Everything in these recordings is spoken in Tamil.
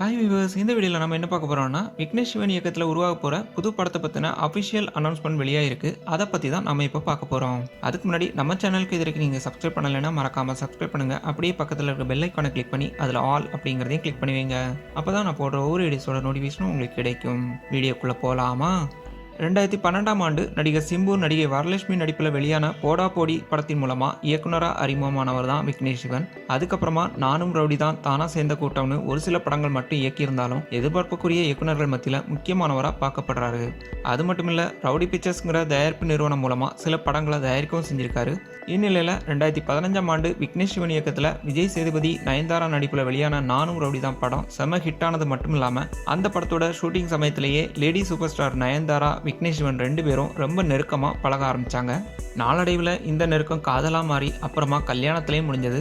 ஹாய் விவர்ஸ் இந்த வீடியோவில் நம்ம என்ன பார்க்க போகிறோம்னா விக்னேஷ் சிவன் இயக்கத்தில் உருவாக போகிற புது படத்தை பற்றின அஃபிஷியல் அனௌன்ஸ்மெண்ட் வெளியாகிருக்கு அதை பற்றி தான் நம்ம இப்போ பார்க்க போகிறோம் அதுக்கு முன்னாடி நம்ம சேனலுக்கு இது வரைக்கும் நீங்கள் சப்ஸ்கிரைப் பண்ணலைன்னா மறக்காமல் சப்ஸ்கிரைப் பண்ணுங்கள் அப்படியே பக்கத்தில் இருக்க பெல் ஐக்கானை கிளிக் பண்ணி அதில் ஆல் அப்படிங்கிறதையும் கிளிக் பண்ணுவீங்க. அப்போ தான் நான் போடுற ஒவ்வொரு வீடியோஸோட நோட்டிஃபிகேஷனும் உங்களுக்கு கிடைக்கும். வீடியோக்குள்ளே போகலாமா ரெண்டாயிரத்தி பன்னெண்டாம் ஆண்டு நடிகர் சிம்பு நடிகை வரலட்சுமி நடிப்பில் வெளியான போடா போடி படத்தின் மூலமாக இயக்குனராக அறிமுகமானவர் தான் விக்னேஷ் சிவன். அதுக்கப்புறமா நானும் ரவுடி தான் தானாக சேர்ந்த கூட்டம்னு ஒரு சில படங்கள் மட்டும் இயக்கியிருந்தாலும் எதிர்பார்ப்புக்குரிய இயக்குனர்கள் மத்தியில் முக்கியமானவராக பார்க்கப்படுறாரு. அது மட்டும் இல்லை ரவுடி பிக்சர்ஸ்ங்கிற தயாரிப்பு நிறுவனம் மூலமாக சில படங்களை தயாரிக்கவும் செஞ்சிருக்காரு. இந்நிலையில் ரெண்டாயிரத்தி பதினஞ்சாம் ஆண்டு விக்னேஷ் சிவன் இயக்கத்தில் விஜய் சேதுபதி நயன்தாரா நடிப்பில் வெளியான நானும் ரவுடி தான் படம் செம ஹிட்டானது மட்டும் இல்லாமல் அந்த படத்தோட ஷூட்டிங் சமயத்திலேயே lady superstar Nayanthara Vignesh Shivan ரெண்டு பேரும் ரொம்ப நெருக்கமாக பழக ஆரம்பித்தாங்க நாளடைவில் இந்த நெருக்கம் காதலாக மாறி அப்புறமா கல்யாணத்துலேயும் முடிஞ்சது.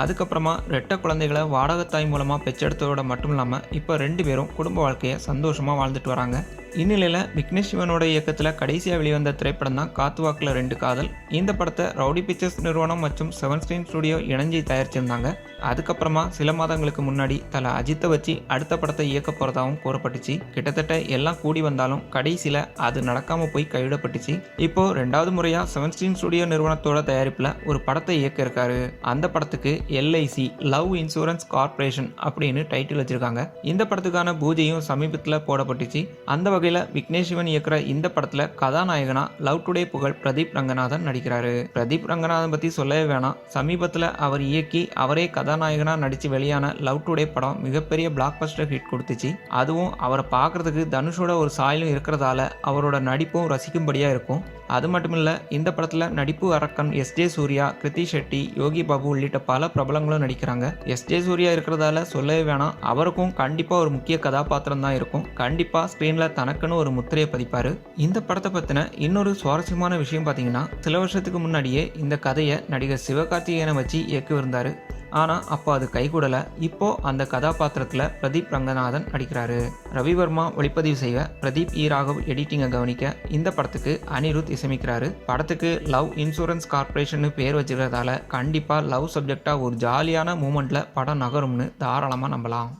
அதுக்கப்புறமா ரெட்ட குழந்தைகளை வாடகத்தாய் மூலமாக பெற்றெடுத்ததோட மட்டும் இல்லாமல் இப்போ ரெண்டு பேரும் குடும்ப வாழ்க்கையை சந்தோஷமாக வாழ்ந்துட்டு வராங்க. இந்நிலையில் விக்னேஷ் சிவனோட இயக்கத்தில் கடைசியாக வெளிவந்த திரைப்படம் தான் காத்துவாக்கில் ரெண்டு காதல். இந்த படத்தை ரவுடி பிக்சர்ஸ் நிறுவனம் மற்றும் செவன் ஸ்க்ரீன் ஸ்டுடியோ இணைஞ்சி தயாரிச்சிருந்தாங்க. அதுக்கப்புறமா சில மாதங்களுக்கு முன்னாடி தலை அஜித்தை வச்சு அடுத்த படத்தை இயக்க போகிறதாகவும் கூறப்பட்டுச்சு. கிட்டத்தட்ட எல்லாம் கூடி வந்தாலும் கடைசியில் அது நடக்காமல் போய் கைவிடப்பட்டுச்சு. இப்போ ரெண்டாவது முறையாக செவன் ஸ்க்ரீன் ஸ்டுடியோ நிறுவனத்தோட தயாரிப்பில் ஒரு படத்தை இயக்க இருக்காரு. அந்த படத்துக்கு எல்ஐசி லவ் இன்சூரன்ஸ் கார்ப்பரேஷன் அப்படின்னு டைட்டில் வச்சிருக்காங்க. இந்த படத்துக்கான பூஜையும் சமீபத்தில் போடப்பட்டுச்சு. அந்த வகையில் விக்னேஷ் சிவன் இயக்குற இந்த படத்தில் கதாநாயகனா லவ் டுடே புகழ் பிரதீப் ரங்கநாதன் நடிக்கிறாரு. பிரதீப் ரங்கநாதன் பற்றி சொல்லவே வேணாம். சமீபத்தில் அவர் இயக்கி அவரே கதாநாயகனா நடித்து வெளியான லவ் டுடே படம் மிகப்பெரிய பிளாக் பஸ்டர் ஹிட் கொடுத்துச்சு. அதுவும் அவரை பார்க்கறதுக்கு தனுஷோட ஒரு சாயலும் இருக்கிறதால அவரோட நடிப்பும் ரசிக்கும்படியாக இருக்கும். அது மட்டும் இல்லை இந்த படத்தில் நடிப்பு அரக்கன் எஸ் ஜே சூர்யா கிருத்தி ஷெட்டி யோகி பாபு உள்ளிட்ட பல பிரபலங்களும் நடிக்கிறாங்க. எஸ் ஜே சூர்யா இருக்கிறதால சொல்லவே வேணாம். அவருக்கும் கண்டிப்பாக ஒரு முக்கிய கதாபாத்திரம் தான் இருக்கும் கண்டிப்பாக ஸ்க்ரீனில் தனக்குன்னு ஒரு முத்திரையை பதிப்பார். இந்த படத்தை பற்றின இன்னொரு சுவாரஸ்யமான விஷயம் பார்த்தீங்கன்னா சில வருஷத்துக்கு முன்னாடியே இந்த கதையை நடிகர் சிவகார்த்திகேயனை வச்சு இயக்கியிருந்தார். ஆனால் அப்போ அது கைகூடலை. இப்போ அந்த கதாபாத்திரத்தில் பிரதீப் ரங்கநாதன் நடிக்கிறாரு. ரவிவர்மா ஒளிப்பதிவு செய்ய பிரதீப் இ. ராகவ் எடிட்டிங்கை கவனிக்க இந்த படத்துக்கு அனிருத் இசைமிக்கிறாரு படத்துக்கு லவ் இன்சூரன்ஸ் கார்பரேஷன் பேர் வச்சுக்கிறதால கண்டிப்பாக லவ் சப்ஜெக்டாக ஒரு ஜாலியான மூமெண்ட்டில் படம் நகரும்னு தாராளமாக நம்பலாம்.